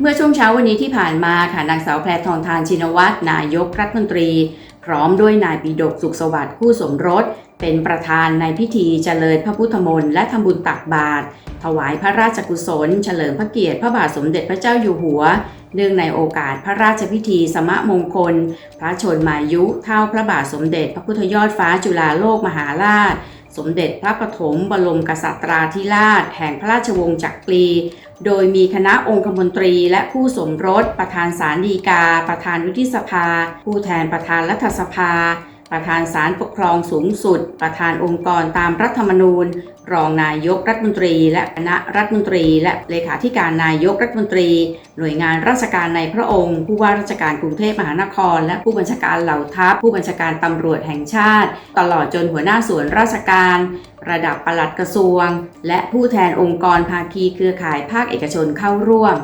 เมื่อช่วงเช้าวันนี้ที่ผ่านมาค่ะนางสาวแพรทองทานชินวัตรนายกรัฐมนตรี พร้อมด้วยนายปิดกสุขสวัสดิ์คู่สมรส เป็นประธานในพิธีเจริญพระพุทธมนต์และทำบุญตักบาตรถวายพระราชกุศล เฉลิมพระเกียรติพระบาทสมเด็จพระเจ้าอยู่หัว เนื่องในโอกาสพระราชพิธีสมะมงคล พระชนมายุเท่าพระบาทสมเด็จ พระพุทธยอดฟ้าจุฬาโลกมหาราช สมเด็จพระปฐมบรมกษัตราธิราช แห่งพระราชวงศ์จักรี โดยมีคณะองคมนตรีและผู้สมรส ประธานศาลฎีกา ประธานวุฒิสภา ผู้แทนประธานรัฐสภา ประธานศาลปกครองสูงสุด ประธานองค์กรตามรัฐธรรมนูญ รองนายกรัฐมนตรี และคณะรัฐมนตรี และเลขาธิการนายกรัฐมนตรี หน่วยงานราชการในพระองค์ ผู้ว่าราชการกรุงเทพมหานคร และผู้บัญชาการเหล่าทัพ ผู้บัญชาการตำรวจแห่งชาติ ตลอดจนหัวหน้าส่วนราชการ ระดับปลัดกระทรวง และผู้แทนองค์กรภาคีเครือข่ายภาคเอกชนเข้าร่วม